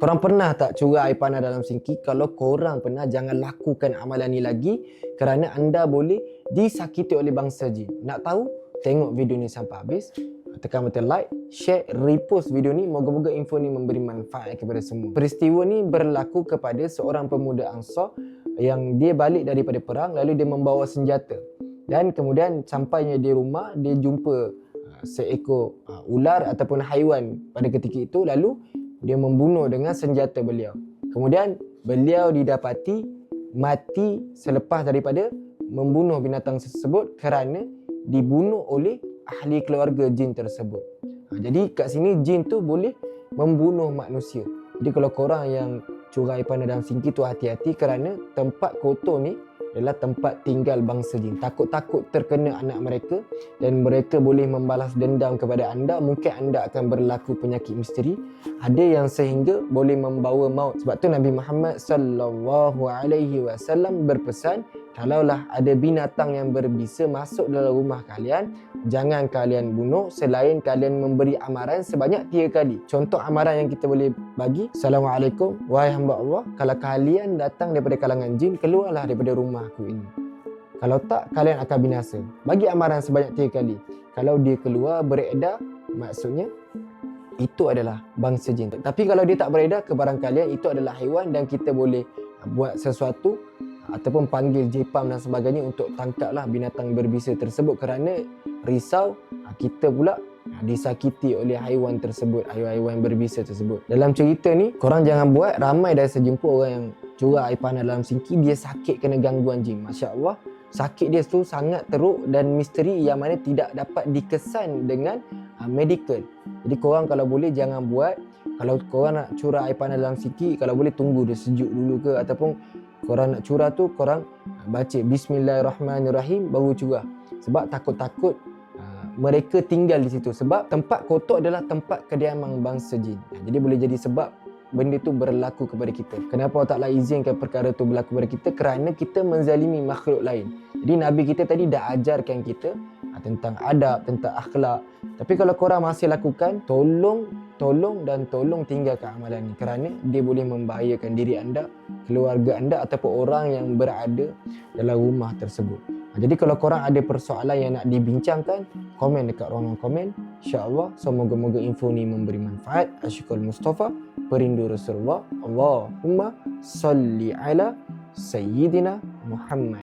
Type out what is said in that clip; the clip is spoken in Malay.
Korang pernah tak curah air panas dalam sinki? Kalau korang pernah, jangan lakukan amalan ni lagi kerana anda boleh disakiti oleh bangsa jin. Nak tahu? Tengok video ni sampai habis. Tekan button like, share, repost video ni. Moga-moga info ni memberi manfaat kepada semua. Peristiwa ni berlaku kepada seorang pemuda Ansar yang dia balik daripada perang lalu dia membawa senjata. Dan kemudian sampainya di rumah, dia jumpa uh, seekor uh, ular ataupun haiwan pada ketika itu lalu dia membunuh dengan senjata beliau. Kemudian beliau didapati mati selepas daripada membunuh binatang tersebut kerana dibunuh oleh ahli keluarga jin tersebut. Ha, jadi kat sini jin tu boleh membunuh manusia. Jadi kalau korang yang curah air panas dalam sinki tu hati-hati kerana tempat kotor ni adalah tempat tinggal bangsa jin. Takut-takut terkena anak mereka dan mereka boleh membalas dendam kepada anda. Mungkin anda akan berlaku penyakit misteri. Ada yang sehingga boleh membawa maut. Sebab tu Nabi Muhammad sallallahu alaihi wasallam berpesan, kalaulah ada binatang yang berbisa masuk dalam rumah kalian, jangan kalian bunuh selain kalian memberi amaran sebanyak tiga kali. Contoh amaran yang kita boleh bagi, Assalamualaikum, wahai hamba Allah, kalau kalian datang daripada kalangan jin, keluarlah daripada rumah aku ini. Kalau tak, kalian akan binasa. Bagi amaran sebanyak tiga kali. Kalau dia keluar beredar, maksudnya itu adalah bangsa jin. Tapi kalau dia tak beredar ke barang kalian, itu adalah haiwan dan kita boleh buat sesuatu ataupun panggil jepam dan sebagainya untuk tangkaplah binatang berbisa tersebut kerana risau kita pula disakiti oleh haiwan tersebut, haiwan-haiwan berbisa tersebut. Dalam cerita ni, korang jangan buat ramai dah sejumpa orang yang curah air panas dalam sinki, dia sakit kena gangguan jin. Masya Allah, sakit dia tu sangat teruk dan misteri yang mana tidak dapat dikesan dengan uh, medical. Jadi korang kalau boleh jangan buat. Kalau korang nak curah air panas dalam sinki, kalau boleh tunggu dia sejuk dulu ke ataupun korang nak curah tu korang baca Bismillahirrahmanirrahim baru curah. Sebab takut-takut mereka tinggal di situ sebab tempat kotor adalah tempat kediaman bangsa jin. Jadi boleh jadi sebab benda itu berlaku kepada kita. Kenapa Allah Ta'ala izinkan perkara itu berlaku kepada kita? Kerana kita menzalimi makhluk lain. Jadi Nabi kita tadi dah ajarkan kita tentang adab, tentang akhlak. Tapi kalau korang masih lakukan, tolong, tolong dan tolong tinggalkan amalan ini. Kerana dia boleh membahayakan diri anda, keluarga anda ataupun orang yang berada dalam rumah tersebut. Ha, jadi kalau korang ada persoalan yang nak dibincangkan, komen dekat ruangan komen. InsyaAllah, semoga-moga info ni memberi manfaat. Asyikul Mustafa, perindu Rasulullah. Allahumma salli ala Sayyidina Muhammad.